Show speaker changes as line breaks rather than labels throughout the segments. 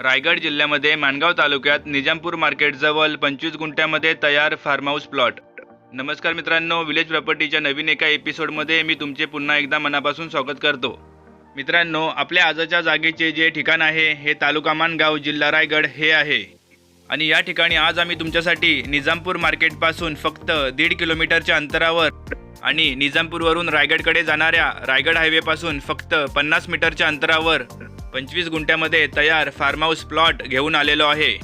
रायगड जिल्ह्यामध्ये माणगाव तालुक्यात निजामपूर मार्केटजवळ पंचवीस गुंठ्यामध्ये तयार फार्म हाऊस प्लॉट. नमस्कार मित्रांनो विलेज प्रॉपर्टीच्या नवीन एका एपिसोडमध्ये मी तुमचे पुन्हा एकदा मनापासून स्वागत करतो. मित्रांनो आपल्या आजच्या जागेचे जे ठिकाण आहे हे तालुका माणगाव जिल्हा रायगड हे आहे. आणि या ठिकाणी आज आम्ही तुमच्यासाठी निजामपूर मार्केटपासून फक्त दीड किलोमीटरच्या अंतरावर आणि निजामपूरवरून रायगडकडे जाणाऱ्या रायगड हायवेपासून फक्त पन्नास मीटरच्या अंतरावर पंचवीस गुंठ्यामध्ये तयार फार्म हाऊस प्लॉट घेऊन आलेलो आहे.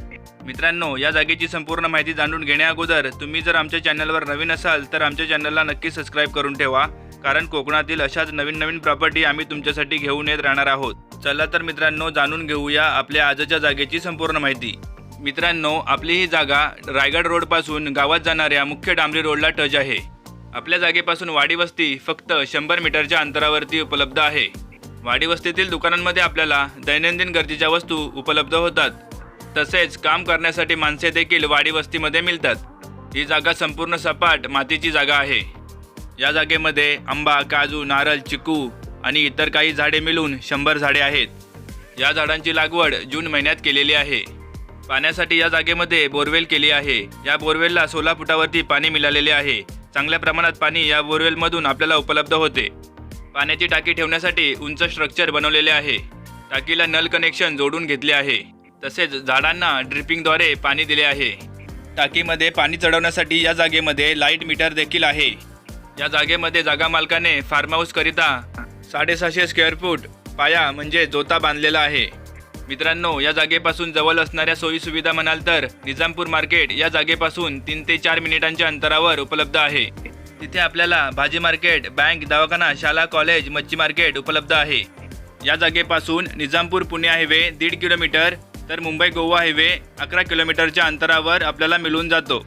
मित्रांनो या जागेची संपूर्ण माहिती जाणून घेण्याअगोदर तुम्ही जर आमच्या चॅनलवर नवीन असाल तर आमच्या चॅनलला नक्की सबस्क्राईब करून ठेवा कारण कोकणातील अशाच नवीन नवीन प्रॉपर्टी आम्ही तुमच्यासाठी घेऊन येत राहणार आहोत. चला तर मित्रांनो जाणून घेऊया आपल्या आजच्या जागेची संपूर्ण माहिती. मित्रांनो आपली ही जागा रायगड रोडपासून गावात जाणाऱ्या मुख्य डांबरी रोडला टच आहे. आपल्या जागेपासून वाडी वस्ती फक्त शंभर मीटरच्या अंतरावरती उपलब्ध आहे. वाडी वस्तीतील दुकानांमध्ये आपल्याला दैनंदिन गरजेच्या वस्तू उपलब्ध होतात. तसेच काम करण्यासाठी माणसे देखील वाडी वस्तीमध्ये मिळतात. ही जागा संपूर्ण सपाट मातीची जागा आहे. या जागेमध्ये आंबा काजू नारळ चिकू आणि इतर काही झाडे मिळून शंभर झाडे आहेत. या झाडांची लागवड जून महिन्यात केलेली आहे. पाण्यासाठी या जागेमध्ये बोरवेल केली आहे. या बोरवेलला सोळा फुटावरती पाणी मिळालेले आहे. चांगल्या प्रमाणात पाणी या बोरवेलमधून आपल्याला उपलब्ध होते. पाण्याची टाकी ठेवण्यासाठी उंच स्ट्रक्चर बनवलेले आहे. टाकीला नल कनेक्शन जोडून घेतले आहे. तसेच झाडांना ड्रिपिंगद्वारे पाणी दिले आहे. टाकीमध्ये पाणी चढवण्यासाठी या जागेमध्ये लाइट मीटर देखील आहे. या जागेमध्ये जागा मालकाने फार्म हाऊसकरिता साडेसहाशे स्क्वेअर फूट पाया म्हणजे जोता बांधलेला आहे. मित्रांनो या जागेपासून जवळ असणाऱ्या सोयीसुविधा म्हणाल तर निजामपूर मार्केट या जागेपासून तीन ते चार मिनिटांच्या अंतरावर उपलब्ध आहे. तिथे आपल्याला भाजी मार्केट बँक दवाखाना शाळा कॉलेज मच्छी मार्केट उपलब्ध आहे. या जागेपासून निजामपूर पुणे हायवे दीड किलोमीटर तर मुंबई गोवा हायवे अकरा किलोमीटरच्या अंतरावर आपल्याला मिळून जातो.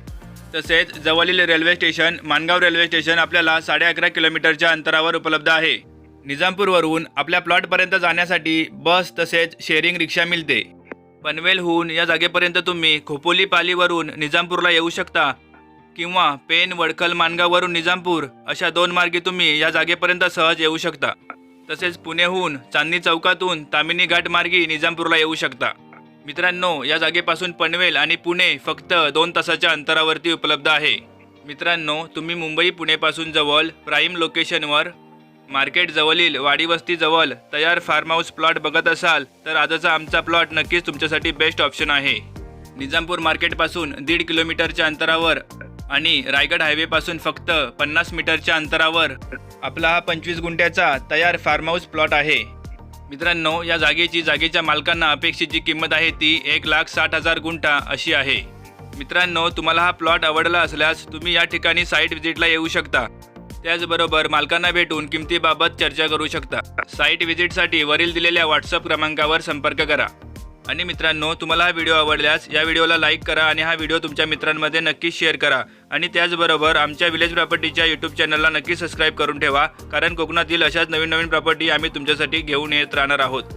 तसेच जवळील railway station Mangaon railway station आपल्याला साडे अकरा किलोमीटरच्या अंतरावर उपलब्ध आहे. निजामपूरवरून आपल्या प्लॉटपर्यंत जाण्यासाठी बस तसेच शेअरिंग रिक्षा मिळते. पनवेलहून या जागेपर्यंत तुम्ही खोपोली पालीवरून निजामपूरला येऊ शकता. किंवा पेन वडखल मानगावरून निजामपूर अशा दोन मार्गे तुम्ही या जागेपर्यंत सहज येऊ शकता. तसेच पुणेहून चांदणी चौकातून तामिनी घाट मार्गी निजामपूरला येऊ शकता. मित्रांनो या जागेपासून पनवेल आणि पुणे फक्त दोन तासाच्या अंतरावरती उपलब्ध आहे. मित्रांनो तुम्ही मुंबई पुणेपासून जवळ प्राईम लोकेशनवर मार्केट जवळील वाडी जवळ तयार फार्म हाऊस प्लॉट बघत असाल तर आजचा आमचा प्लॉट नक्कीच तुमच्यासाठी बेस्ट ऑप्शन आहे. निजामपूर मार्केटपासून दीड किलोमीटरच्या अंतरावर आणि रायगड हायवेपासून फक्त पन्नास मीटरच्या अंतरावर आपला हा पंचवीस गुंठ्याचा तयार फार्म हाऊस प्लॉट आहे. मित्रांनो या जागेची जागेच्या मालकांना अपेक्षित जी किंमत आहे ती एक लाख साठ हजार गुंठा अशी आहे. मित्रांनो तुम्हाला हा प्लॉट आवडला असल्यास तुम्ही या ठिकाणी साईट व्हिजिटला येऊ शकता. त्याचबरोबर मालकांना भेटून किमतीबाबत चर्चा करू शकता. साईट व्हिजिटसाठी वरील दिलेल्या व्हॉट्सअप क्रमांकावर संपर्क करा. आणि मित्रांनो तुम्हाला हा व्हिडिओ आवडल्यास या व्हिडिओला लाईक करा आणि हा व्हिडिओ तुमच्या मित्रांमध्ये नक्कीच शेअर करा. आणि त्याचबरोबर आमच्या विलेज प्रॉपर्टीच्या यूट्यूब चॅनलला नक्की सबस्क्राईब करून ठेवा कारण कोकणातील अशाच नवीन नवीन प्रॉपर्टी आम्ही तुमच्यासाठी घेऊन येत राहणार आहोत.